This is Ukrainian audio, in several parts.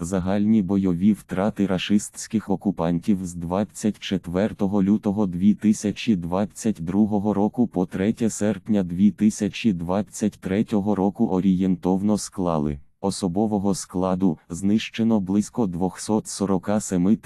Загальні бойові втрати рашистських окупантів з 24 лютого 2022 року по 3 серпня 2023 року орієнтовно склали. Особового складу знищено близько 247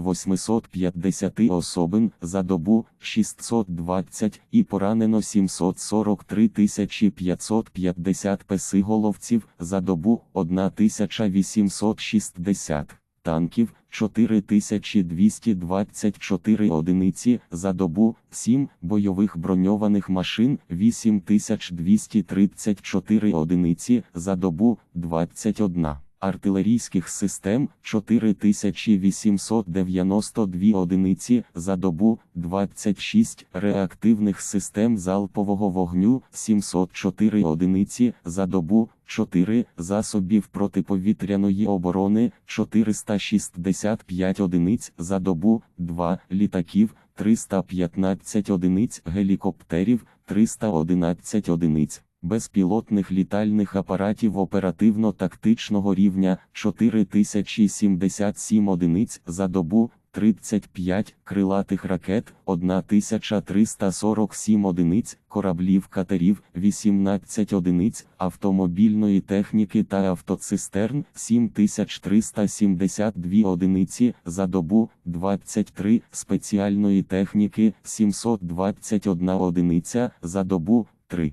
850 особин за добу 620 і поранено 743 550 песиголовців за добу 1860 танків 4224 одиниці за добу, 7 бойових броньованих машин 8234 одиниці за добу, 21 артилерійських систем 4892 одиниці за добу, 26 реактивних систем залпового вогню 704 одиниці за добу, 4 засобів протиповітряної оборони 465 одиниць за добу, 2 літаків 315 одиниць гелікоптерів 311 одиниць. Безпілотних літальних апаратів оперативно-тактичного рівня 4077 одиниць за добу, 35 крилатих ракет, 1347 одиниць, кораблів катерів, 18 одиниць, автомобільної техніки та автоцистерн, 7372 одиниці за добу, 23 спеціальної техніки, 721 одиниця за добу, 3.